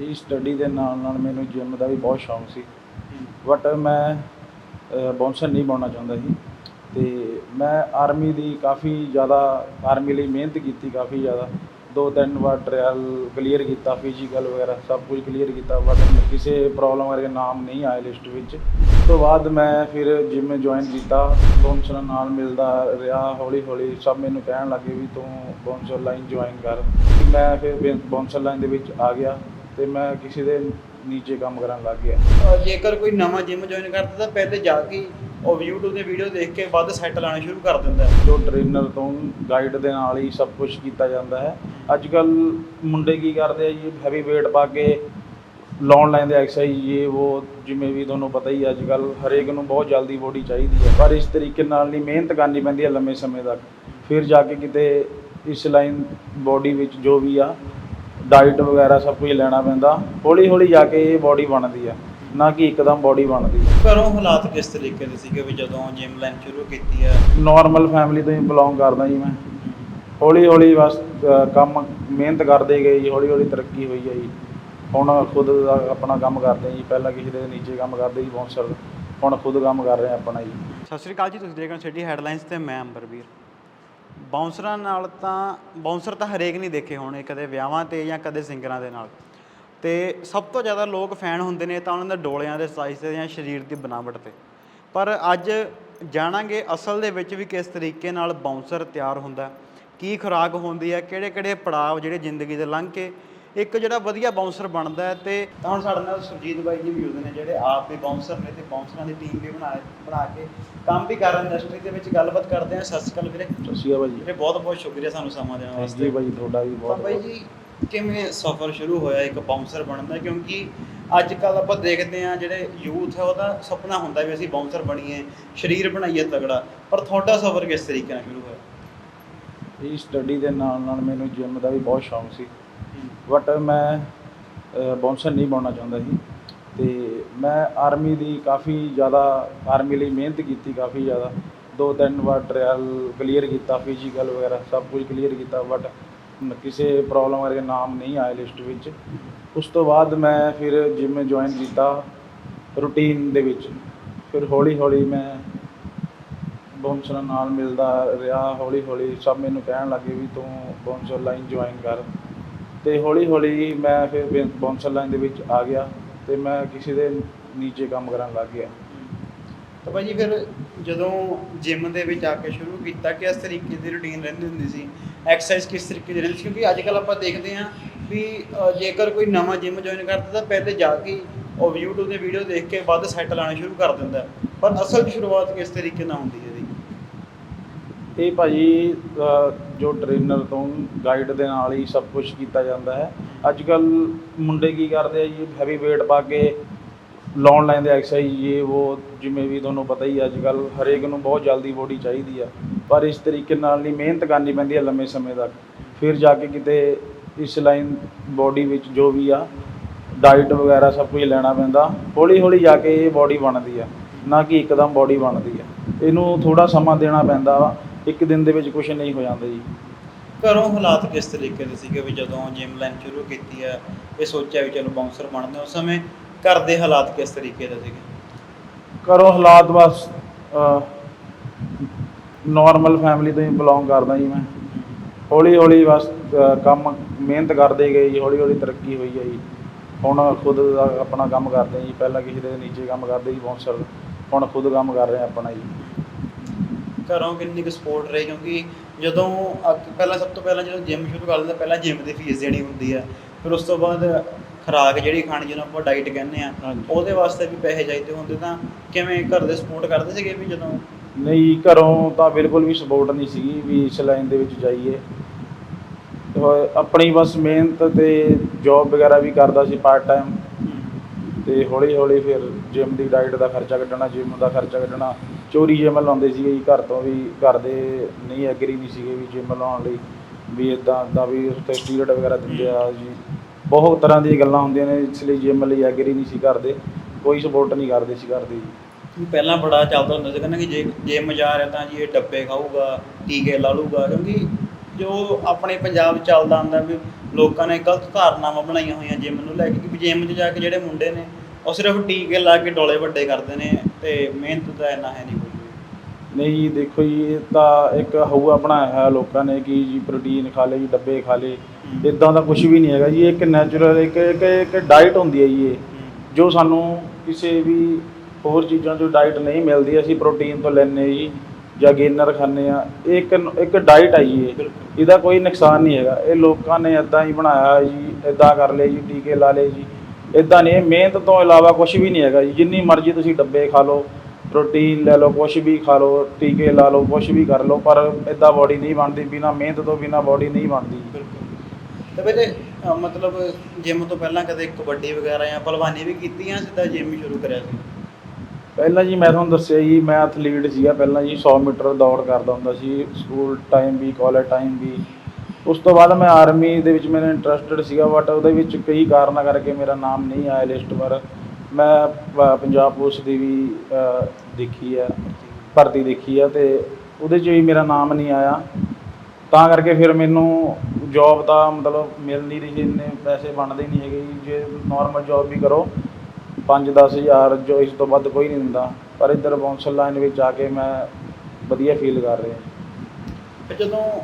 ਇਹ ਸਟੱਡੀ ਦੇ ਨਾਲ ਨਾਲ ਮੈਨੂੰ ਜਿਮ ਦਾ ਵੀ ਬਹੁਤ ਸ਼ੌਂਕ ਸੀ। ਬਟ ਮੈਂ ਬਾਉਂਸਰ ਨਹੀਂ ਬਣਨਾ ਚਾਹੁੰਦਾ ਸੀ। ਤੇ ਮੈਂ ਆਰਮੀ ਦੀ ਕਾਫੀ ਜ਼ਿਆਦਾ ਆਰਮੀ ਲਈ ਮਿਹਨਤ ਕੀਤੀ ਕਾਫੀ ਜ਼ਿਆਦਾ। ਦੋ ਤਿੰਨ ਵਾਰ ਟ੍ਰਾਇਲ ਕਲੀਅਰ ਕੀਤਾ ਫਿਜ਼ੀਕਲ ਵਗੈਰਾ ਸਭ ਕੁਝ ਕਲੀਅਰ ਕੀਤਾ ਬਟ ਕਿਸੇ ਪ੍ਰੋਬਲਮ ਕਰਕੇ ਨਾਮ ਨਹੀਂ ਆਇਆ ਲਿਸਟ ਵਿੱਚ। ਤੋਂ ਬਾਅਦ ਮੈਂ ਫਿਰ ਜਿਮ ਜੁਆਇਨ ਕੀਤਾ। ਬਾਉਂਸਰਾਂ ਨਾਲ ਮਿਲਦਾ ਰਿਹਾ ਹੌਲੀ ਹੌਲੀ ਸਭ ਮੈਨੂੰ ਕਹਿਣ ਲੱਗੇ ਵੀ ਤੂੰ ਬਾਉਂਸਰ ਲਾਈਨ ਜੁਆਇਨ ਕਰ। ਮੈਂ ਫਿਰ ਬਾਉਂਸਰ ਲਾਈਨ ਦੇ ਵਿੱਚ ਆ ਗਿਆ। ਤੇ ਮੈਂ ਕਿਸੇ ਦੇ ਨੀਚੇ ਕੰਮ ਕਰਨ ਲੱਗ ਗਿਆ। ਜੇਕਰ ਕੋਈ ਨਵਾਂ ਜਿਮ ਜੁਆਇਨ ਕਰਦਾ ਤਾਂ ਪਹਿਲੇ ਜਾ ਕੇ ਉਹ YouTube ਤੇ ਵੀਡੀਓ ਦੇਖ ਕੇ ਵੱਧ ਸੈੱਟ ਲਾਣਾ ਸ਼ੁਰੂ ਕਰ ਦਿੰਦਾ ਹੈ। ਜੋ ਟ੍ਰੇਨਰ ਤੋਂ ਗਾਈਡ ਦੇ ਨਾਲ ਹੀ ਸਭ ਕੁਝ ਕੀਤਾ ਜਾਂਦਾ ਹੈ। ਅੱਜ ਕੱਲ ਮੁੰਡੇ ਕੀ ਕਰਦੇ ਆ ਜੀ ਹੈਵੀ weight ਪਾ ਕੇ ਲਾਉਣ ਲੈਂਦੇ ਐਕਸਰਸਾਈਜ਼ ਇਹ ਉਹ ਜਿਵੇਂ ਵੀ ਤੁਹਾਨੂੰ ਪਤਾ ਹੀ ਅੱਜ ਕੱਲ ਹਰੇਕ ਨੂੰ ਬਹੁਤ ਜਲਦੀ ਬੋਡੀ ਚਾਹੀਦੀ ਹੈ। ਪਰ ਇਸ ਤਰੀਕੇ ਨਾਲ ਨਹੀਂ ਮਿਹਨਤ ਕਰਨੀ ਪੈਂਦੀ ਹੈ ਲੰਮੇ ਸਮੇਂ ਤੱਕ। ਫਿਰ ਜਾ ਕੇ ਕਿਤੇ ਇਸ ਲਾਈਨ ਬੋਡੀ ਵਿੱਚ ਜੋ ਵੀ ਆ ਡਾਈਟ ਵਗੈਰਾ ਸਭ ਕੁਝ ਲੈਣਾ ਪੈਂਦਾ। ਹੌਲੀ ਹੌਲੀ ਜਾ ਕੇ ਇਹ ਬੋਡੀ ਬਣਦੀ ਆ। ਨਾ ਕਿ ਇੱਕਦਮ ਬੋਡੀ ਬਣਦੀ ਘਰੋਂ ਹਾਲਾਤ ਕਿਸ ਤਰੀਕੇ ਦੇ ਸੀਗੇ ਵੀ ਜਦੋਂ ਜਿਮ ਲਾਈਨ ਸ਼ੁਰੂ ਕੀਤੀ ਹੈ ਨਾਰਮਲ ਫੈਮਿਲੀ ਤੋਂ ਹੀ ਬਿਲੋਂਗ ਕਰਦਾ ਜੀ ਮੈਂ। ਹੌਲੀ ਹੌਲੀ ਬਸ ਅ, ਕੰਮ ਮਿਹਨਤ ਕਰਦੇ ਗਏ ਜੀ ਹੌਲੀ ਹੌਲੀ ਤਰੱਕੀ ਹੋਈ ਹੈ ਜੀ। ਹੁਣ ਖੁਦ ਦਾ ਆਪਣਾ ਕੰਮ ਕਰਦੇ ਜੀ। ਪਹਿਲਾਂ ਕਿਸੇ ਦੇ ਨੀਚੇ ਕੰਮ ਕਰਦੇ ਜੀ ਬਾਉਂਸਰ ਹੁਣ ਖੁਦ ਕੰਮ ਕਰ ਰਹੇ ਹਾਂ ਆਪਣਾ ਜੀ। ਸਤਿ ਸ਼੍ਰੀ ਅਕਾਲ ਜੀ ਤੁਸੀਂ ਦੇਖ ਰਹੇ ਹੋ ਸਿਟੀ ਹੈਡਲਾਈਨਸ ਤੇ ਮੈਂ ਅੰਬਰਵੀਰ। ਬਾਉਂਸਰਾਂ ਨਾਲ ਤਾਂ ਬਾਉਂਸਰ ਤਾਂ ਹਰੇਕ ਨਹੀਂ ਦੇਖੇ ਹੋਣੇ, ਕਦੇ ਵਿਆਹਾਂ ਤੇ ਜਾਂ ਕਦੇ ਸਿੰਗਰਾਂ ਦੇ ਨਾਲ। ਤੇ ਸਭ ਤੋਂ ਜ਼ਿਆਦਾ ਲੋਕ ਫੈਨ ਹੁੰਦੇ ਨੇ ਤਾਂ ਉਹਨਾਂ ਦੇ ਡੋਲਿਆਂ ਦੇ ਸਾਈਜ਼ ਤੇ ਜਾਂ ਸਰੀਰ ਦੀ ਬਣਾਵਟ ਤੇ। ਪਰ ਅੱਜ ਜਾਣਾਂਗੇ ਅਸਲ ਦੇ ਵਿੱਚ ਵੀ ਕਿਸ ਤਰੀਕੇ ਨਾਲ ਬਾਉਂਸਰ ਤਿਆਰ ਹੁੰਦਾ ਕੀ ਖੁਰਾਕ ਹੁੰਦੀ ਹੈ ਕਿਹੜੇ ਕਿਹੜੇ ਪੜਾਅ ਜਿਹੜੇ ਜ਼ਿੰਦਗੀ ਦੇ ਲੰਘ ਕੇ ਇੱਕ ਜਿਹੜਾ ਵਧੀਆ ਬਾਉਂਸਰ ਬਣਦਾ ਹੈ ਤੇ ਤਾਂ ਹੁਣ ਸਾਡੇ ਨਾਲ ਸੁਰਜੀਤ ਬਾਈ ਜੀ ਵੀ ਹੁੰਦੇ ਨੇ ਜਿਹੜੇ ਆਪ ਵੀ ਬਾਉਂਸਰ ਨੇ ਤੇ ਬਾਉਂਸਰਾਂ ਦੀ ਟੀਮ ਵੀ ਬਣਾ ਬਣਾ ਕੇ ਕੰਮ ਵੀ ਕਰ ਰਹੇ ਇੰਡਸਟਰੀ ਦੇ ਵਿੱਚ ਗੱਲਬਾਤ ਕਰਦੇ ਆ। ਸਤਿ ਸ਼੍ਰੀ ਅਕਾਲ ਵੀਰੇ। ਸਤਿ ਸ਼੍ਰੀ ਅਕਾਲ ਭਾਜੀ ਵੀਰੇ ਬਹੁਤ ਬਹੁਤ ਸ਼ੁਕਰੀਆ ਸਾਨੂੰ ਸਮਾਂ ਦੇਣ ਵਾਸਤੇ। ਭਾਜੀ ਤੁਹਾਡਾ ਵੀ ਬਹੁਤ ਬਾਈ ਜੀ ਕਿਵੇਂ ਸਫ਼ਰ ਸ਼ੁਰੂ ਹੋਇਆ ਇੱਕ ਬਾਉਂਸਰ ਬਣਨ ਦਾ? ਕਿਉਂਕਿ ਅੱਜ ਕੱਲ ਆਪਾਂ ਦੇਖਦੇ ਆ ਜਿਹੜੇ ਯੂਥ ਹੈ ਉਹਦਾ ਸੁਪਨਾ ਹੁੰਦਾ ਵੀ ਅਸੀਂ ਬਾਉਂਸਰ ਬਣੀਏ ਸਰੀਰ ਬਣਾਈਏ ਤਗੜਾ ਪਰ ਤੁਹਾਡਾ ਸਫ਼ਰ ਕਿਸ ਤਰੀਕੇ ਨਾਲ ਸ਼ੁਰੂ ਹੋਇਆ? ਇਹ ਸਟੱਡੀ ਦੇ ਨਾਲ ਨਾਲ ਮੈਨੂੰ ਜਿਮ ਦਾ ਵੀ ਬਹੁਤ ਸ਼ੌਂਕ ਸੀ। ਬਟ ਮੈਂ ਬਾਉਂਸਰ ਨਹੀਂ ਬਣਨਾ ਚਾਹੁੰਦਾ ਸੀ ਤੇ ਮੈਂ ਆਰਮੀ ਦੀ ਕਾਫੀ ਜ਼ਿਆਦਾ ਆਰਮੀ ਲਈ ਮਿਹਨਤ ਕੀਤੀ ਕਾਫੀ ਜ਼ਿਆਦਾ। ਦੋ ਤਿੰਨ ਵਾਰ ਟ੍ਰਾਇਲ ਕਲੀਅਰ ਕੀਤਾ ਫਿਜ਼ੀਕਲ ਵਗੈਰਾ ਸਭ ਕੁਝ ਕਲੀਅਰ ਕੀਤਾ ਬਟ ਕਿਸੇ ਪ੍ਰੋਬਲਮ ਕਰਕੇ ਨਾਮ ਨਹੀਂ ਆਇਆ ਲਿਸਟ ਵਿੱਚ। ਉਸ ਤੋਂ ਬਾਅਦ ਮੈਂ ਫਿਰ ਜਿਮ ਜੁਆਇਨ ਕੀਤਾ ਰੂਟੀਨ ਦੇ ਵਿੱਚ। ਫਿਰ ਹੌਲੀ ਹੌਲੀ ਮੈਂ ਬੌਂਸਰਾਂ ਨਾਲ ਮਿਲਦਾ ਰਿਹਾ ਹੌਲੀ ਹੌਲੀ ਸਭ ਮੈਨੂੰ ਕਹਿਣ ਲੱਗੇ ਵੀ ਤੂੰ ਬੌਂਸਰ ਲਾਈਨ ਜੁਆਇਨ ਕਰ। ਤੇ ਹੌਲੀ ਹੌਲੀ ਮੈਂ ਫਿਰ ਬਾਉਂਸਰ ਲਾਈਨ ਦੇ ਵਿੱਚ ਆ ਗਿਆ ਤੇ ਮੈਂ ਕਿਸੇ ਦੇ ਨੀਚੇ ਕੰਮ ਕਰਨ ਲੱਗ ਗਿਆ। ਤਾਂ ਭਾਈ ਜੀ ਫਿਰ ਜਦੋਂ ਜਿਮ ਦੇ ਵਿੱਚ ਆ ਕੇ ਸ਼ੁਰੂ ਕੀਤਾ, ਕਿਸ ਤਰੀਕੇ ਦੀ ਰੁਟੀਨ ਰਹਿੰਦੀ ਹੁੰਦੀ ਸੀ? ਐਕਸਰਸਾਈਜ਼ ਕਿਸ ਤਰੀਕੇ ਦੀ ਰਹਿੰਦੀ ਸੀ? ਕਿਉਂਕਿ ਅੱਜ ਕੱਲ ਆਪਾਂ ਦੇਖਦੇ ਹਾਂ ਵੀ ਜੇਕਰ ਕੋਈ ਨਵਾਂ ਜਿਮ ਜੁਆਇਨ ਕਰਦਾ ਤਾਂ ਪਹਿਲੇ ਜਾ ਕੇ ਉਹ YouTube ਤੇ ਵੀਡੀਓ ਦੇਖ ਕੇ ਵੱਧ ਸੈੱਟ ਲਾਣਾ ਸ਼ੁਰੂ ਕਰ ਦਿੰਦਾ। ਪਰ ਅਸਲ ਸ਼ੁਰੂਆਤ ਕਿਸ ਤਰੀਕੇ ਨਾਲ ਹੁੰਦੀ ਹੈ ਇਹਦੀ? ਇਹ ਭਾਜੀ ਅ, ਜੋ ਟ੍ਰੇਨਰ ਤੋਂ ਗਾਈਡ ਦੇ ਨਾਲ ਹੀ ਸਭ ਕੁਝ ਕੀਤਾ ਜਾਂਦਾ ਹੈ। ਅੱਜ ਕੱਲ ਮੁੰਡੇ ਕੀ ਕਰਦੇ ਆ ਜੀ ਹੈਵੀ weight ਪਾ ਕੇ ਲਾਉਣ ਲੈਂਦੇ ਐਕਸਰਸਾਈਜ਼ ਇਹ ਉਹ ਜਿਵੇਂ ਵੀ ਤੁਹਾਨੂੰ ਪਤਾ ਹੀ ਅੱਜ ਕੱਲ ਹਰੇਕ ਨੂੰ ਬਹੁਤ ਜਲਦੀ ਬੋਡੀ ਚਾਹੀਦੀ ਆ। ਪਰ ਇਸ ਤਰੀਕੇ ਨਾਲ ਨਹੀਂ ਮਿਹਨਤ ਕਰਨੀ ਪੈਂਦੀ ਹੈ ਲੰਮੇ ਸਮੇਂ ਤੱਕ। ਫਿਰ ਜਾ ਕੇ ਕਿਤੇ ਇਸ ਲਾਈਨ ਬੋਡੀ ਵਿੱਚ ਜੋ ਵੀ ਆ ਡਾਈਟ ਵਗੈਰਾ ਸਭ ਕੁਝ ਲੈਣਾ ਪੈਂਦਾ। ਹੌਲੀ ਹੌਲੀ ਜਾ ਕੇ ਇਹ ਬੋਡੀ ਬਣਦੀ ਆ। ਨਾ ਕਿ ਇੱਕਦਮ ਬੋਡੀ ਬਣਦੀ ਆ। ਇਹਨੂੰ ਥੋੜਾ ਸਮਾਂ ਦੇਣਾ ਪੈਂਦਾ ਵਾ। ਇੱਕ ਦਿਨ ਦੇ ਵਿੱਚ ਕੁਝ ਨਹੀਂ ਹੋ ਜਾਂਦਾ ਜੀ। ਘਰੋਂ ਹਾਲਾਤ ਕਿਸ ਤਰੀਕੇ ਦੇ ਸੀਗੇ ਵੀ ਜਦੋਂ ਜਿਮ ਲਾਈਨ ਸ਼ੁਰੂ ਕੀਤੀ ਹੈ ਇਹ ਸੋਚਿਆ ਵੀ ਚਲੋ ਬਾਉਂਸਰ ਬਣਦੇ ਹਾਂ। ਉਸ ਸਮੇਂ ਘਰ ਦੇ ਹਾਲਾਤ ਕਿਸ ਤਰੀਕੇ ਦੇ ਸੀਗੇ? ਕਰੋ ਹਾਲਾਤ ਬਸ ਨਾਰਮਲ ਫੈਮਿਲੀ ਤੋਂ ਹੀ ਬਿਲੋਂਗ ਕਰਦਾ ਜੀ ਮੈਂ। ਹੌਲੀ ਹੌਲੀ ਬਸ ਕੰਮ ਮਿਹਨਤ ਕਰਦੇ ਗਏ ਜੀ ਹੌਲੀ ਹੌਲੀ ਤਰੱਕੀ ਹੋਈ ਹੈ ਜੀ। ਹੁਣ ਖੁਦ ਦਾ ਆਪਣਾ ਕੰਮ ਕਰਦੇ ਜੀ ਪਹਿਲਾਂ ਕਿਸੇ ਦੇ ਨੀਚੇ ਕੰਮ ਕਰਦੇ ਜੀ ਬਾਉਂਸਰ ਹੁਣ ਖੁਦ ਕੰਮ ਕਰ ਰਹੇ ਆਪਣਾ ਜੀ। ਘਰੋਂ ਕਿੰਨੀ ਕੁ ਸਪੋਰਟ ਰਹੀ? ਕਿਉਂਕਿ ਜਦੋਂ ਅੱਗ- ਪਹਿਲਾਂ ਸਭ ਤੋਂ ਪਹਿਲਾਂ ਜਦੋਂ ਜਿਮ ਸ਼ੁਰੂ ਕਰ ਦਿੰਦੇ ਪਹਿਲਾਂ ਜਿਮ ਦੀ ਫੀਸ ਦੇਣੀ ਹੁੰਦੀ ਹੈ ਫਿਰ ਉਸ ਤੋਂ ਬਾਅਦ ਖੁਰਾਕ ਜਿਹੜੀ ਖਾਣੀ ਜਿਹਨੂੰ ਆਪਾਂ ਡਾਈਟ ਕਹਿੰਦੇ ਆ ਹਾਂਜੀ। ਉਹਦੇ ਵਾਸਤੇ ਵੀ ਪੈਸੇ ਚਾਹੀਦੇ ਹੁੰਦੇ ਤਾਂ ਕਿਵੇਂ ਘਰ ਦੇ ਸਪੋਰਟ ਕਰਦੇ ਸੀਗੇ ਵੀ ਜਦੋਂ? ਨਹੀਂ ਘਰੋਂ ਤਾਂ ਬਿਲਕੁਲ ਵੀ ਸਪੋਰਟ ਨਹੀਂ ਸੀਗੀ ਵੀ ਇਸ ਲਾਈਨ ਦੇ ਵਿੱਚ ਜਾਈਏ। ਆਪਣੀ ਬਸ ਮਿਹਨਤ ਤੇ ਜੌਬ ਵਗੈਰਾ ਵੀ ਕਰਦਾ ਸੀ ਪਾਰਟ ਟਾਈਮ ਤੇ ਹੌਲੀ ਹੌਲੀ ਫਿਰ ਜਿਮ ਦੀ ਡਾਈਟ ਦਾ ਖਰਚਾ ਕੱਢਣਾ ਜਿਮ ਦਾ ਖਰਚਾ ਕੱਢਣਾ। ਚੋਰੀ ਜਿਮ ਲਾਉਂਦੇ ਸੀਗੇ ਜੀ, ਘਰ ਤੋਂ ਵੀ ਘਰ ਦੇ ਨਹੀਂ ਐਗਰੀ ਨਹੀਂ ਸੀਗੇ ਵੀ ਜਿਮ ਲਾਉਣ ਲਈ, ਵੀ ਇਦਾਂ ਦਾ ਵੀ ਉੱਥੇ ਪੀਰੀਅਡ ਵਗੈਰਾ ਦਿੰਦੇ ਆ ਜੀ। ਬਹੁਤ ਤਰ੍ਹਾਂ ਦੀਆਂ ਗੱਲਾਂ ਹੁੰਦੀਆਂ ਨੇ, ਇਸ ਲਈ ਜਿਮ ਲਈ ਐਗਰੀ ਨਹੀਂ ਸੀ ਕਰਦੇ, ਕੋਈ ਸਪੋਰਟ ਨਹੀਂ ਕਰਦੇ ਸੀ ਘਰ ਦੇ ਜੀ ਪਹਿਲਾਂ ਬੜਾ ਚੱਲਦਾ ਹੁੰਦਾ ਸੀ ਕਹਿੰਦਾ ਕਿ ਜੇ ਜਿਮ ਜਾ ਰਿਹਾ ਤਾਂ ਜੀ ਇਹ ਡੱਬੇ ਖਾਊਗਾ, ਟੀਕੇ ਲਾ ਲੂਗਾ ਕਿਉਂਕਿ ਜੋ ਆਪਣੇ ਪੰਜਾਬ ਚੱਲਦਾ ਹੁੰਦਾ ਵੀ ਲੋਕਾਂ ਨੇ ਗਲਤ ਧਾਰਨਾਵਾਂ ਬਣਾਈਆਂ ਹੋਈਆਂ ਜਿਮ ਨੂੰ ਲੈ ਕੇ ਕਿ ਜਿਮ 'ਚ ਜਾ ਕੇ ਜਿਹੜੇ ਮੁੰਡੇ ਨੇ ਉਹ ਸਿਰਫ ਟੀਕੇ ਲਾ ਕੇ ਡੋਲੇ ਵੱਡੇ ਕਰਦੇ ਨੇ ਤੇ ਮਿਹਨਤ ਤਾਂ ਇੰਨਾ ਹੈ ਨਹੀਂ ਕੋਈ। ਨਹੀਂ ਜੀ ਦੇਖੋ ਜੀ ਇਹ ਤਾਂ ਇੱਕ ਹਊਆ ਬਣਾਇਆ ਹੋਇਆ ਲੋਕਾਂ ਨੇ ਕਿ ਜੀ ਪ੍ਰੋਟੀਨ ਖਾ ਲੇ ਜੀ ਡੱਬੇ ਖਾ ਲੇ। ਇਦਾਂ ਦਾ ਕੁਝ ਵੀ ਨਹੀਂ ਹੈਗਾ ਜੀ ਇਹ ਇੱਕ ਨੈਚੁਰਲ ਇੱਕ ਇੱਕ ਇੱਕ ਡਾਈਟ ਹੁੰਦੀ ਹੈ ਜੀ ਇਹ। ਜੋ ਸਾਨੂੰ ਕਿਸੇ ਵੀ ਹੋਰ ਚੀਜ਼ਾਂ ਤੋਂ ਡਾਈਟ ਨਹੀਂ ਮਿਲਦੀ ਅਸੀਂ ਪ੍ਰੋਟੀਨ ਤੋਂ ਲੈਂਦੇ ਜੀ ਜਾਂ ਗੇਨਰ ਖਾਂਦੇ ਆ ਇਹ ਇੱਕ ਇੱਕ ਡਾਈਟ ਹੈ ਜੀ ਇਹ। ਇਹਦਾ ਕੋਈ ਨੁਕਸਾਨ ਨਹੀਂ ਹੈਗਾ। ਇਹ ਲੋਕਾਂ ਨੇ ਇਦਾਂ ਹੀ ਬਣਾਇਆ ਜੀ ਇਦਾਂ ਕਰ ਲਏ ਜੀ ਟੀਕੇ ਲਾ ਲਏ ਜੀ। ਇਦਾਂ ਨਹੀਂ ਮਿਹਨਤ ਤੋਂ ਇਲਾਵਾ ਕੁਝ ਵੀ ਨਹੀਂ ਹੈਗਾ ਜੀ। ਜਿੰਨੀ ਮਰਜ਼ੀ ਤੁਸੀਂ ਡੱਬੇ ਖਾ ਲਓ ਪ੍ਰੋਟੀਨ ਲੈ ਲਓ ਕੁਝ ਵੀ ਖਾ ਲਓ ਟੀਕੇ ਲਾ ਲਓ ਕੁਝ ਵੀ ਕਰ ਲਓ ਪਰ ਇਦਾਂ ਬਾਡੀ ਨਹੀਂ ਬਣਦੀ ਬਿਨਾ ਮਿਹਨਤ ਤੋਂ ਬਿਨਾ ਬਾਡੀ ਨਹੀਂ ਬਣਦੀ। ਤੇ ਅਹ ਮਤਲਬ ਜਿਮ ਤੋਂ ਪਹਿਲਾਂ ਕਦੇ ਕਬੱਡੀ ਵਗੈਰਾ ਜਾਂ ਪਹਿਲਵਾਨੀ ਵੀ ਕੀਤੀ ਜਾਂ ਸਿੱਧਾ ਜਿਮ ਹੀ ਸ਼ੁਰੂ ਕਰਿਆ ਸੀ? ਪਹਿਲਾਂ ਜੀ ਮੈਂ ਤੁਹਾਨੂੰ ਦੱਸਿਆ ਜੀ ਮੈਂ ਐਥਲੀਟ ਸੀਗਾ। ਪਹਿਲਾਂ ਜੀ 100 ਮੀਟਰ ਦੌੜ ਕਰਦਾ ਹੁੰਦਾ ਸੀ। ਸਕੂਲ ਟਾਈਮ ਵੀ ਕਾਲਜ ਟਾਈਮ ਵੀ। ਉਸ ਤੋਂ ਬਾਅਦ ਮੈਂ ਆਰਮੀ ਦੇ ਵਿੱਚ ਮੈਨੂੰ ਇੰਟਰਸਟਡ ਸੀਗਾ ਬਟ ਉਹਦੇ ਵਿੱਚ ਕਈ ਕਾਰਨਾਂ ਕਰਕੇ ਮੇਰਾ ਨਾਮ ਨਹੀਂ ਆਇਆ ਲਿਸਟ ਪਰ ਮੈਂ ਪ- ਪੰਜਾਬ ਪੁਲਿਸ ਦੀ ਵੀ ਅ, ਦੇਖੀ ਹੈ ਭਰਤੀ ਦੇਖੀ ਆ ਤੇ ਉਹਦੇ 'ਚ ਵੀ ਮੇਰਾ ਨਾਮ ਨਹੀਂ ਆਇਆ। ਤਾਂ ਕਰਕੇ ਫਿਰ ਮੈਨੂੰ ਜੌਬ ਦਾ ਮਤਲਬ ਮਿਲ ਨਹੀਂ ਰਹੀ ਇੰਨੇ ਪੈਸੇ ਬਣਦੇ ਨਹੀਂ ਹੈਗੇ। ਜੀ। ਜੇ ਨਾਰਮਲ ਜੌਬ ਵੀ ਕਰੋ 5-10 ਹਜ਼ਾਰ ਜੋ ਇਸ ਤੋਂ ਵੱਧ ਕੋਈ ਨਹੀਂ ਦਿੰਦਾ। ਪਰ ਇੱਧਰ ਬਾਉਂਸਰ ਲਾਈਨ ਵਿੱਚ ਆ ਕੇ ਮੈਂ ਵਧੀਆ ਫੀਲ ਕਰ ਰਿਹਾ। ਫਿਰ ਜਦੋਂ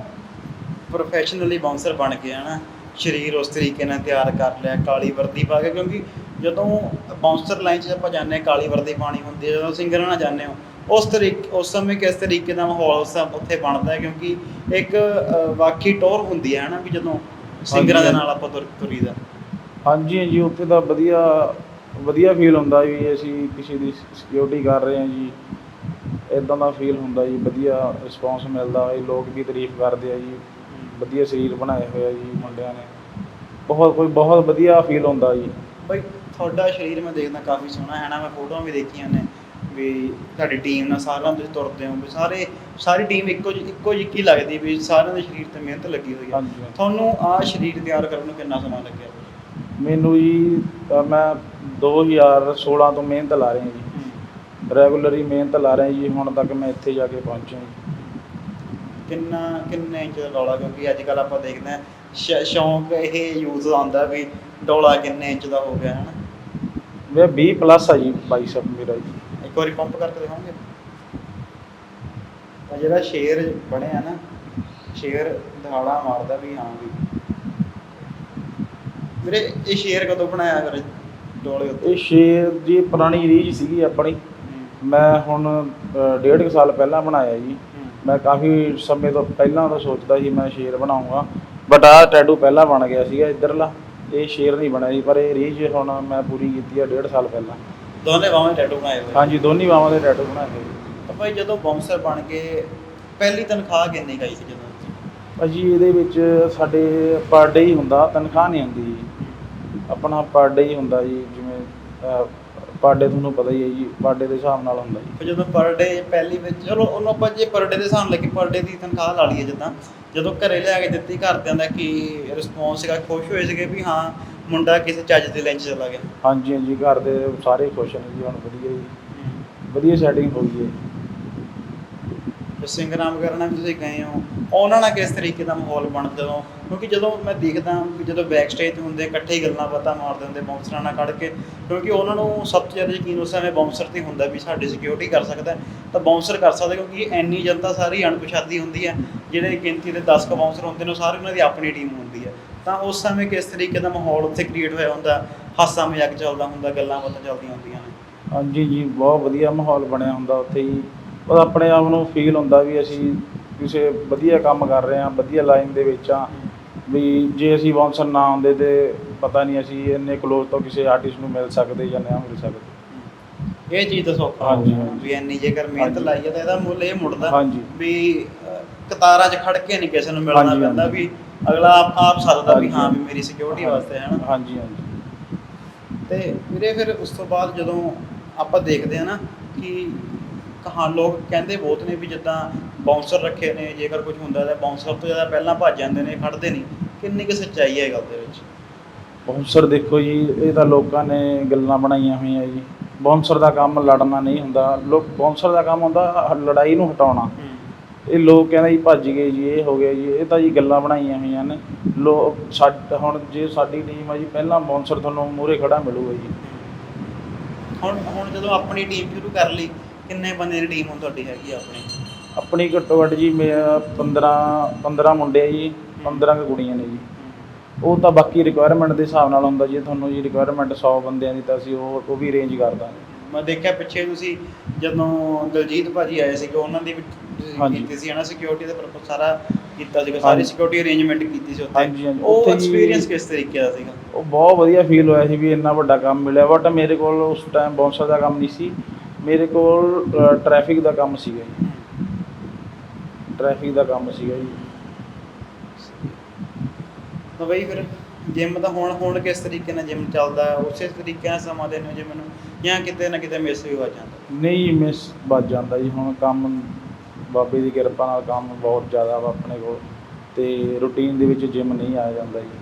ਪ੍ਰੋਫੈਸ਼ਨਲੀ ਬਾਉਂਸਰ ਬਣ ਗਿਆ ਨਾ ਸਰੀਰ ਉਸ ਤਰੀਕੇ ਨਾਲ ਤਿਆਰ ਕਰ ਲਿਆ ਕਾਲੀ ਵਰਦੀ ਪਾ ਕੇ ਕਿਉਂਕਿ ਜਦੋਂ ਬਾਉਂਸਰ ਲਾਈਨ 'ਚ ਆਪਾਂ ਜਾਂਦੇ ਹਾਂ ਕਾਲੀ ਵਰਦੀ ਪਾਣੀ ਹੁੰਦੀ ਹੈ ਜਦੋਂ ਸਿੰਗਰਾਂ ਨਾਲ ਜਾਂਦੇ ਹੋ ਉਸ ਤਰੀਕੇ ਉਸ ਸਮੇਂ ਕਿਸ ਤਰੀਕੇ ਦਾ ਮਾਹੌਲ ਉੱਥੇ ਬਣਦਾ ਹੈ ਕਿਉਂਕਿ ਇੱਕ ਅ, ਵਾਕਈ ਟੋਰ ਹੁੰਦੀ ਹੈ ਨਾ ਵੀ ਜਦੋਂ ਸਿੰਗਰਾਂ ਦੇ। ਨਾਲ ਆਪਾਂ ਤੁਰ ਤੁਰੀਦਾ ਹਾਂਜੀ ਹਾਂਜੀ ਉੱਥੇ ਤਾਂ ਵਧੀਆ ਵਧੀਆ ਫੀਲ ਹੁੰਦਾ ਵੀ ਅਸੀਂ ਕਿਸੇ ਦੀ ਸਿਕਿਉਰਿਟੀ ਕਰ ਰਹੇ ਹਾਂ ਜੀ ਇਦਾਂ ਦਾ ਫੀਲ ਹੁੰਦਾ ਜੀ ਵਧੀਆ ਰਿਸਪੌਂਸ ਮਿਲਦਾ ਹੈ ਲੋਕ ਵੀ ਤਾਰੀਫ ਕਰਦੇ ਆ ਜੀ ਵਧੀਆ ਸਰੀਰ ਬਣਾਏ ਹੋਏ ਆ ਜੀ ਮੁੰਡਿਆਂ ਨੇ। ਬਹੁਤ ਕੋਈ ਬਹੁਤ ਵਧੀਆ ਫੀਲ ਹੁੰਦਾ ਜੀ। ਬਈ ਤੁਹਾਡਾ ਸਰੀਰ ਮੈਂ ਦੇਖਦਾ ਕਾਫੀ ਸੋਹਣਾ ਹੈ ਨਾ ਮੈਂ ਫੋਟੋਆਂ ਵੀ ਦੇਖੀਆਂ ਨੇ ਵੀ ਤੁਹਾਡੀ ਟੀਮ ਨਾਲ ਸਾਰਿਆਂ ਤੁਸੀਂ ਤੁਰਦੇ ਹੋ ਵੀ ਸਾਰੇ ਸਾਰੀ ਟੀਮ ਇੱਕੋ ਜਿਹੀ- ਇੱਕੋ ਜਿਹੀ ਲੱਗਦੀ ਵੀ ਸਾਰਿਆਂ ਦੇ ਸਰੀਰ ਤੇ ਮਿਹਨਤ ਲੱਗੀ ਹੋਈ ਹੈ। ਹਾਂਜੀ। ਤੁਹਾਨੂੰ ਆਹ ਸਰੀਰ ਤਿਆਰ ਕਰਨ ਨੂੰ ਕਿੰਨਾ ਸਮਾਂ ਲੱਗਿਆ? ਮੈਨੂੰ ਜੀ ਅ, ਮੈਂ 2016 ਤੋਂ ਮਿਹਨਤ ਲਾ ਰਿਹਾ ਜੀ। ਰੈਗੂਲਰ ਹੀ ਮਿਹਨਤ ਲਾ ਰਿਹਾ ਜੀ ਹੁਣ ਤੱਕ ਮੈਂ ਇੱਥੇ ਜਾ ਕੇ ਪਹੁੰਚਿਆ ਜੀ। ਕਿੰਨਾ ਕਿੰਨੇ ਇੰਚ ਦਾ ਡੋਲਾ ਕਿਉਂਕਿ ਅੱਜ ਕੱਲ ਆਪਾਂ ਦੇਖਦੇ ਹਾਂ ਸ਼- ਸ਼ੌਂਕ ਇਹ ਯੂਜ਼ ਆਉਂਦਾ ਵੀ ਡੋਲਾ ਕਿੰਨੇ ਇੰਚ ਦਾ ਹੋ ਗਿਆ ਹੈ ਨਾ ਮੇਰਾ 20 ਪਲੱਸ ਆ ਜੀ ਬਾਈਸੈਪ ਮੇਰਾ ਜੀ। ਇੱਕ ਵਾਰੀ ਪੰਪ ਕਰਕੇ ਦਿਖਾਓਗੇ? ਤਾਂ ਜਿਹੜਾ ਸ਼ੇਰ ਬਣਿਆ ਨਾ ਸ਼ੇਰ ਦਿਹਾੜਾ ਮਾਰਦਾ ਵੀ ਹਾਂ ਵੀ। ਵੀਰੇ ਇਹ ਸ਼ੇਰ ਕਦੋਂ ਬਣਾਇਆ ਫਿਰ ਡੋਲੇ ਉੱਤੇ? ਇਹ ਸ਼ੇਰ ਦੀ ਪੁਰਾਣੀ ਰੀਝ ਸੀਗੀ ਆਪਣੀ। ਮੈਂ ਹੁਣ ਅ, ਡੇਢ ਕੁ ਸਾਲ ਪਹਿਲਾਂ ਬਣਾਇਆ ਜੀ। ਮੈਂ ਕਾਫੀ ਸਮੇਂ ਤੋਂ ਪਹਿਲਾਂ ਤੋਂ ਸੋਚਦਾ ਸੀ ਮੈਂ ਸ਼ੇਰ ਬਣਾਉਂਗਾ ਬਟ ਆਹ ਟੈਟੂ ਪਹਿਲਾਂ ਬਣ ਗਿਆ ਸੀਗਾ ਇੱਧਰਲਾ ਇਹ ਸ਼ੇਰ ਨਹੀਂ ਬਣਿਆ ਜੀ ਪਰ ਇਹ ਰੀਝ ਹੁਣ ਮੈਂ ਪੂਰੀ ਕੀਤੀ ਆ ਡੇਢ ਸਾਲ ਪਹਿਲਾਂ। ਦੋਨੇ ਬਾਹਾਂ ਦੇ ਟੈਟੂ ਬਣਾਏ ਹੋਏ ਹਾਂਜੀ ਦੋਨੀ ਬਾਹਾਂ ਦੇ ਟੈਟੂ ਬਣਾਏ ਹੋਏ। ਤਾਂ ਭਾਈ ਜਦੋਂ ਬਾਉਂਸਰ ਬਣ ਕੇ ਪਹਿਲੀ ਤਨਖਾਹ ਕਿੰਨੀ ਗਈ ਸੀ ਜਦੋਂ? ਭਾਜੀ ਇਹਦੇ ਵਿੱਚ ਸਾਡੇ ਪਰ ਡੇ ਹੀ ਹੁੰਦਾ ਤਨਖਾਹ ਨਹੀਂ ਹੁੰਦੀ ਜੀ। ਆਪਣਾ ਪਰ ਡੇ ਹੀ ਹੁੰਦਾ ਜੀ ਜਿਵੇਂ ਪਰ ਡੇ ਤੁਹਾਨੂੰ ਪਤਾ ਹੀ ਹੈ ਜੀ ਪਰ ਡੇ ਦੇ ਹਿਸਾਬ ਨਾਲ ਹੁੰਦਾ ਜੀ। ਜਦੋਂ ਪਰ ਡੇ ਪਹਿਲੀ ਵਿੱਚ ਚਲੋ ਉਹਨੂੰ ਆਪਾਂ ਜੇ ਪਰ ਡੇ ਦੇ ਹਿਸਾਬ ਨਾਲ ਕਿ ਪਰ ਡੇ ਦੀ ਤਨਖਾਹ ਲਾ ਲਈਏ ਜਿੱਦਾਂ ਜਦੋਂ ਘਰੇ ਲਿਆ ਕੇ ਦਿੱਤੀ ਘਰਦਿਆਂ ਦਾ ਕੀ ਰਿਸਪੌਂਸ ਸੀਗਾ ਖੁਸ਼ ਹੋਏ ਸੀਗੇ ਵੀ ਹਾਂ ਮੁੰਡਾ ਕਿਸੇ ਚੱਜ ਦੇ ਲਾਈਨ 'ਚ ਚਲਾ ਗਿਆ। ਹਾਂਜੀ ਹਾਂਜੀ ਘਰ ਦੇ ਸਾਰੇ ਖੁਸ਼ ਨੇ ਜੀ ਹੁਣ ਵਧੀਆ ਜੀ। ਵਧੀਆ ਸੈਟਿੰਗ ਹੋ ਗਈ ਹੈ। ਤੇ ਸਿੰਗਰਾਂ ਵਗੈਰਾ ਨਾਲ ਵੀ ਤੁਸੀਂ ਗਏ ਹੋ। ਉਹਨਾਂ ਨਾਲ ਕਿਸ ਤਰੀਕੇ ਦਾ ਮਾਹੌਲ ਬਣਦਾ ਹੋ ਕਿਉਂਕਿ ਜਦੋਂ ਮੈਂ ਦੇਖਦਾ ਵੀ ਜਦੋਂ ਬੈਕ ਸਟੇਜ ਤੇ ਹੁੰਦੇ ਇਕੱਠੇ ਹੀ ਗੱਲਾਂ ਬਾਤਾਂ ਮਾਰਦੇ ਹੁੰਦੇ ਬਾਉਂਸਰਾਂ ਨਾਲ ਕੱਢ ਕੇ, ਕਿਉਂਕਿ ਉਹਨਾਂ ਨੂੰ ਸਭ ਤੋਂ ਜ਼ਿਆਦਾ ਯਕੀਨ ਉਸ ਸਮੇਂ ਬਾਉਂਸਰ ਤੇ ਹੁੰਦਾ ਵੀ ਸਾਡੀ ਸਿਕਿਉਰਿਟੀ ਕਰ ਸਕਦਾ ਤਾਂ ਬਾਉਂਸਰ ਕਰ ਸਕਦਾ ਕਿਉਂਕਿ ਇੰਨੀ ਜਨਤਾ ਸਾਰੀ ਅਣਪਛਾਤੀ ਹੁੰਦੀ ਹੈ, ਜਿਹੜੇ ਗਿਣਤੀ ਦੇ 10 ਕੁ ਬਾਉਂਸਰ ਹੁੰਦੇ ਨੇ ਉਹ ਸਾਰੇ ਉਹਨਾਂ ਦੀ ਆਪਣੀ ਟੀਮ ਹੁੰਦੀ ਹੈ। ਤਾਂ ਉਸ ਸਮੇਂ ਕਿਸ ਤਰੀਕੇ ਦਾ ਮਾਹੌਲ ਉੱਥੇ ਕ੍ਰੀਏਟ ਹੋਇਆ ਹੁੰਦਾ? ਹਾਸਾ ਮਜ਼ਾਕ ਚੱਲਦਾ ਹੁੰਦਾ, ਗੱਲਾਂ ਬਾਤਾਂ ਚੱਲਦੀਆਂ ਹੁੰਦੀਆਂ ਨੇ। ਹਾਂਜੀ ਜੀ, ਬਹੁਤ ਵਧੀਆ ਮਾਹੌਲ ਬਣਿਆ ਹੁੰਦਾ ਉੱਥੇ ਹੀ। ਉਹ ਆਪਣੇ ਆਪ ਨੂੰ ਫੀਲ ਹੁੰਦਾ ਵੀ ਅਸੀਂ ਕਿਸੇ ਵਧੀਆ ਕੰਮ ਕਰ ਰਹੇ ਹਾਂ ਵਧੀਆ ਲਾਈਨ ਦੇ ਵਿੱਚ ਆ ਵੀ ਜੇ ਅਸੀਂ ਬਾਉਂਸਰ ਨਾ ਹੁੰਦੇ ਤੇ ਪਤਾ ਨਹੀਂ ਅਸੀਂ ਇੰਨੇ ਕਲੋਜ਼ ਤੋਂ ਕਿਸੇ ਆਰਟਿਸਟ ਨੂੰ ਮਿਲ ਸਕਦੇ ਜਾਂ ਨਾ ਮਿਲ ਸਕਦੇ ਇਹ ਚੀਜ਼ ਤਾਂ ਸੌਖਾ ਹੋ ਗਿਆ। ਵੀ ਇੰਨੀ ਜੇਕਰ ਮਿਹਨਤ। ਲਾਈ ਤਾਂ ਇਹਦਾ ਮੁੱਲ ਇਹ ਮੁੜਦਾ ਹਾਂਜੀ। ਵੀ ਅਹ, ਕਤਾਰਾਂ 'ਚ ਖੜ ਕੇ ਨਹੀਂ ਕਿਸੇ ਨੂੰ ਮਿਲਣਾ ਹਾਂਜੀ, ਪੈਂਦਾ ਹਾਂਜੀ। ਵੀ ਅਗਲਾ ਆਪ ਆਪ ਸੱਦਦਾ ਵੀ। ਹਾਂ ਵੀ ਮੇਰੀ ਸਿਕਿਉਰਿਟੀ ਵਾਸਤੇ ਹੈ ਨਾ ਹਾਂਜੀ ਹਾਂਜੀ ਤੇ ਵੀਰੇ ਫਿਰ ਉਸ ਤੋਂ ਬਾਅਦ ਜਦੋਂ ਆਪਾਂ ਦੇਖਦੇ ਆ ਨਾ ਕਿ ਕਹਾਂ ਲੋਕ ਕਹਿੰਦੇ ਬਹੁਤ ਨੇ ਵੀ ਜਿੱਦਾਂ ਬਾਉਂਸਰ ਰੱਖੇ ਨੇ ਜੇਕਰ ਕੁਝ ਹੁੰਦਾ ਤਾਂ ਬਾਉਂਸਰ ਤੋਂ ਜ਼ਿਆਦਾ ਪਹਿਲਾਂ ਭੱਜ ਜਾਂਦੇ ਨੇ ਖੜਦੇ ਨਹੀਂ। ਕਿੰਨੀ ਕੁ ਸੱਚਾਈ ਹੈ ਇਹ ਗੱਲ ਦੇ ਵਿੱਚ? ਬਾਉਂਸਰ ਦੇਖੋ ਜੀ ਇਹ ਤਾਂ ਲੋਕਾਂ ਨੇ ਗੱਲਾਂ ਬਣਾਈਆਂ ਹੋਈਆਂ ਜੀ। ਬਾਉਂਸਰ ਦਾ ਕੰਮ ਲੜਨਾ ਨਹੀਂ ਹੁੰਦਾ। ਲੋਕ ਬਾਉਂਸਰ ਦਾ ਕੰਮ ਹੁੰਦਾ ਲੜਾਈ ਨੂੰ ਹਟਾਉਣਾ। ਇਹ ਲੋਕ ਕਹਿੰਦੇ ਜੀ ਭੱਜ ਗਏ ਜੀ ਇਹ ਹੋ ਗਿਆ ਜੀ ਇਹ ਤਾਂ ਜੀ ਗੱਲਾਂ ਬਣਾਈਆਂ ਹੋਈਆਂ ਨੇ। ਲੋਕ ਸਾਡ ਹੁਣ ਜੇ ਸਾਡੀ ਟੀਮ ਆ ਜੀ ਪਹਿਲਾਂ ਬੌਂਸਰ ਤੁਹਾਨੂੰ ਮੂਹਰੇ ਖੜਾ ਮਿਲੂਗਾ ਜੀ। ਹੁਣ ਹੁਣ ਜਦੋਂ ਆਪਣੀ ਟੀਮ ਸ਼ੁਰੂ ਕਰ ਲਈ ਕਿੰਨੇ ਬੰਦੇ ਦੀ ਟੀਮ ਹੁਣ ਤੁਹਾਡੀ ਹੈਗੀ ਆ ਆਪਣੀ ਆਪਣੀ ਘੱਟੋ ਘੱਟ ਜੀ ਮੈਂ 15 15 ਮੁੰਡੇ ਆ ਜੀ 15 ਕੁ ਕੁੜੀਆਂ ਨੇ ਜੀ ਉਹ ਤਾਂ ਬਾਕੀ ਰਿਕੁਆਇਰਮੈਂਟ ਦੇ ਹਿਸਾਬ ਨਾਲ ਹੁੰਦਾ ਜੀ ਤੁਹਾਨੂੰ ਜੀ ਰਿਕੁਆਇਰਮੈਂਟ 100 ਬੰਦਿਆਂ ਦੀ ਤਾਂ ਅਸੀਂ ਉਹ ਉਹ ਵੀ ਅਰੇਂਜ ਕਰ ਦਾਂਗੇ ਮੈਂ ਦੇਖਿਆ ਪਿੱਛੇ ਤੁਸੀਂ ਜਦੋਂ ਦਲਜੀਤ ਭਾਜੀ ਆਏ ਸੀਗੇ ਉਹਨਾਂ ਦੀ ਵੀ ਤੁਸੀਂ ਹਾਂਜੀ। ਕੀਤੀ ਸੀ ਹਨਾ ਸਿਕਿਉਰਿਟੀ ਦਾ ਪਰਪਸ ਸਾਰਾ ਕੀਤਾ ਸੀਗਾ ਸਾਰੀ ਹਾਂਜੀ। ਸਿਕਿਉਰਿਟੀ ਅਰੇਂਜਮੈਂਟ ਕੀਤੀ ਸੀ ਉੱਥੇ ਹਾਂਜੀ। ਉਹ ਉੱਥੇ ਜੀ- ਐਕਸਪੀਰੀਅੰਸ ਕਿਸ ਤਰੀਕੇ ਦਾ ਸੀਗਾ ਉਹ ਬਹੁਤ ਵਧੀਆ ਫੀਲ ਹੋਇਆ ਸੀ ਵੀ ਇੰਨਾ ਵੱਡਾ ਕੰਮ ਮਿਲਿਆ ਬਟ ਮੇਰੇ ਕੋਲ ਉਸ ਟਾਈਮ ਬੌਂਸਰ ਦਾ ਕੰਮ ਨਹੀਂ ਸੀ ਮੇਰੇ ਕੋਲ ਟ੍ਰੈਫਿਕ ਦਾ ਕੰਮ ਸੀਗਾ ਜੀ। ਟ੍ਰੈਫਿਕ ਦਾ ਕੰਮ ਸੀਗਾ ਜੀ। ਤਾਂ ਬਈ ਫਿਰ ਜਿਮ ਤਾਂ ਹੁਣ ਹੁਣ ਕਿਸ ਤਰੀਕੇ ਨਾਲ ਜਿਮ ਚੱਲਦਾ ਉਸੇ ਤਰੀਕੇ ਨਾਲ ਸਮਾਂ ਦੇਣੇ ਜਿਮ ਨੂੰ ਜਾਂ ਕਿਤੇ ਨਾ ਕਿਤੇ ਮਿਸ ਵੀ ਹੋ ਜਾਂਦਾ? ਨਹੀਂ ਮਿਸ ਵੱਜ ਜਾਂਦਾ ਜੀ। ਹੁਣ ਕੰਮ ਬਾਬੇ ਦੀ ਕਿਰਪਾ ਨਾਲ ਕੰਮ ਬਹੁਤ ਜ਼ਿਆਦਾ ਵਾ ਆਪਣੇ ਕੋਲ। ਤੇ ਰੂਟੀਨ ਦੇ ਵਿੱਚ ਜਿਮ ਨਹੀਂ ਆਇਆ ਜਾਂਦਾ ਜੀ।